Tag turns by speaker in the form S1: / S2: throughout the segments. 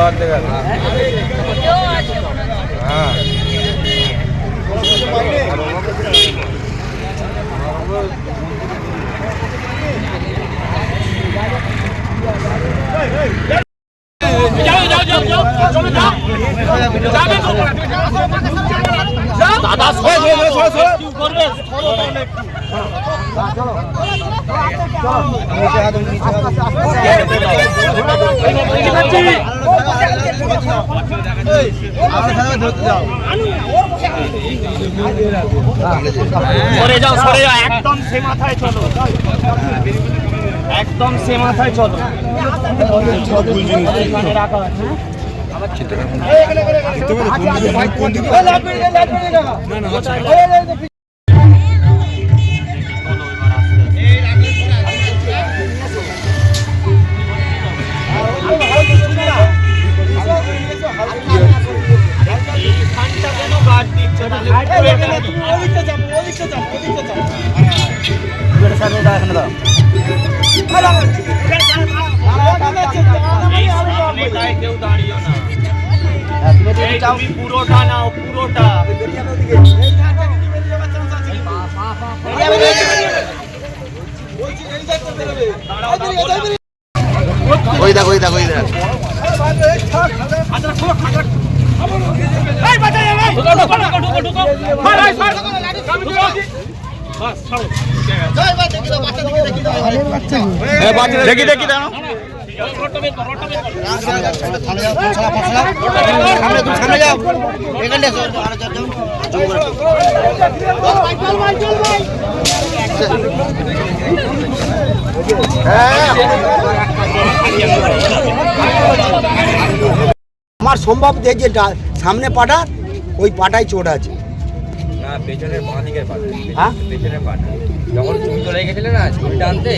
S1: পাল্টে গেল। হ্যাঁ।
S2: সরে যাও সরে যাও একদম সে মাথায় চলো। একদম সে মাথায় চলো। রাখা আছে? বলো তুমি পুরোটা নাও পুরোটা। দাঁড়াও, দাঁড়াও, বললাম।
S1: ওই দেখ ওই দেখ ওই দেখ। দেখি দেখি দাঁড়াও
S3: আমার সম্ভব যে সামনে পাটা ওই পাটায় চোট আছে।
S4: না পেছনের বাঁ দিকের পাটা
S3: হ্যাঁ?
S4: পেছনের পাটা যখন তুমি চলে গেছিলে না ঝুলটা আনতে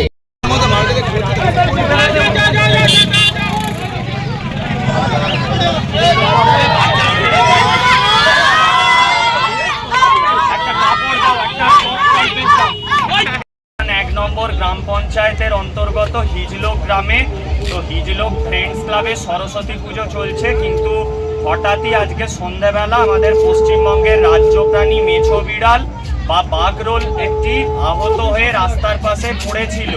S2: এক নম্বর গ্রাম পঞ্চায়েতের অন্তর্গত হিজলোক গ্রামে তো হিজলোক ফ্রেন্ডস ক্লাবে সরস্বতী পুজো চলছে কিন্তু হঠাৎই আজকে সন্ধ্যাবেলা আমাদের পশ্চিমবঙ্গের রাজ্য প্রাণী মেছো বিড়াল বা বাঘরোল একটি আহত হয়ে রাস্তার পাশে পড়েছিল।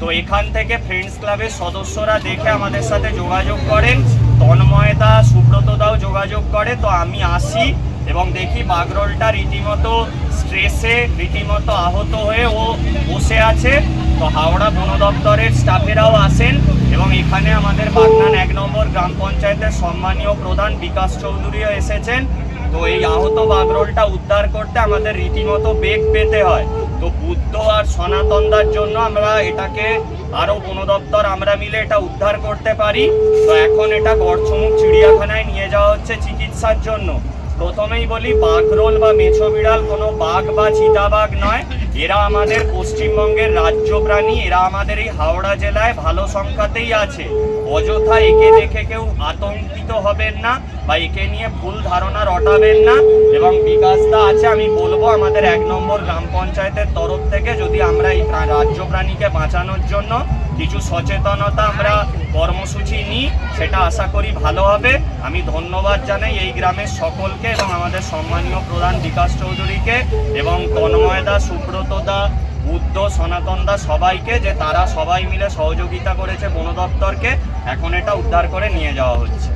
S2: তো এখান থেকে ফ্রেন্ডস ক্লাবের সদস্যরা দেখে আমাদের সাথে যোগাযোগ করেন। তন্ময়দা সুব্রতদাও যোগাযোগ করে। তো আমি আসি এবং দেখি বাগরোলটা রীতিমতো স্ট্রেসে রীতিমতো আহত হয়ে ও বসে আছে। তো হাওড়া বন দপ্তরের স্টাফেরাও আসেন এবং এখানে আমাদের বাগনান নম্বর গ্রাম পঞ্চায়েতের সম্মানীয় প্রধান বিকাশ চৌধুরীও এসেছেন। তো এই আহত বাগরোলটা উদ্ধার করতে আমাদের রীতিমতো বেগ পেতে হয়। তো বুদ্ধ আর সনাতনদার জন্য আমরা এটাকে আরও বন দপ্তর আমরা মিলে এটা উদ্ধার করতে পারি। তো এখন এটা গড়চমুখ চিড়িয়াখানায় নিয়ে যাওয়া হচ্ছে চিকিৎসার জন্য। প্রথমেই বলি বাঘরোল বা মেছো বিড়াল কোনো বাঘ বা চিতাবাঘ নয়। এরা আমাদের পশ্চিমবঙ্গের রাজ্য প্রাণী, এরা আমাদের এই হাওড়া জেলায় ভালো সংখ্যাতেই আছে। অযথা একে দেখে কেউ আতঙ্কিত হবেন না বা একে নিয়ে ভুল ধারণা রটাবেন না। এবং বিকাশদা আছে, আমি বলব আমাদের এক নম্বর গ্রাম পঞ্চায়েতের তরফ থেকে যদি আমরা এই রাজ্য প্রাণীকে বাঁচানোর জন্য কিছু সচেতনতা আমরা কর্মসূচি নিই, সেটা আশা করি ভালো হবে। আমি ধন্যবাদ জানাই এই গ্রামের সকলকে এবং আমাদের সম্মানীয় প্রধান বিকাশ চৌধুরীকে এবং তন্ময়দা সুব্রতদা বুদ্ধ, সনাতনদা সবাইকে যে তারা সবাই মিলে সহযোগিতা করেছে বন দপ্তরকে এখন এটা উদ্ধার করে নিয়ে যাওয়া হচ্ছে।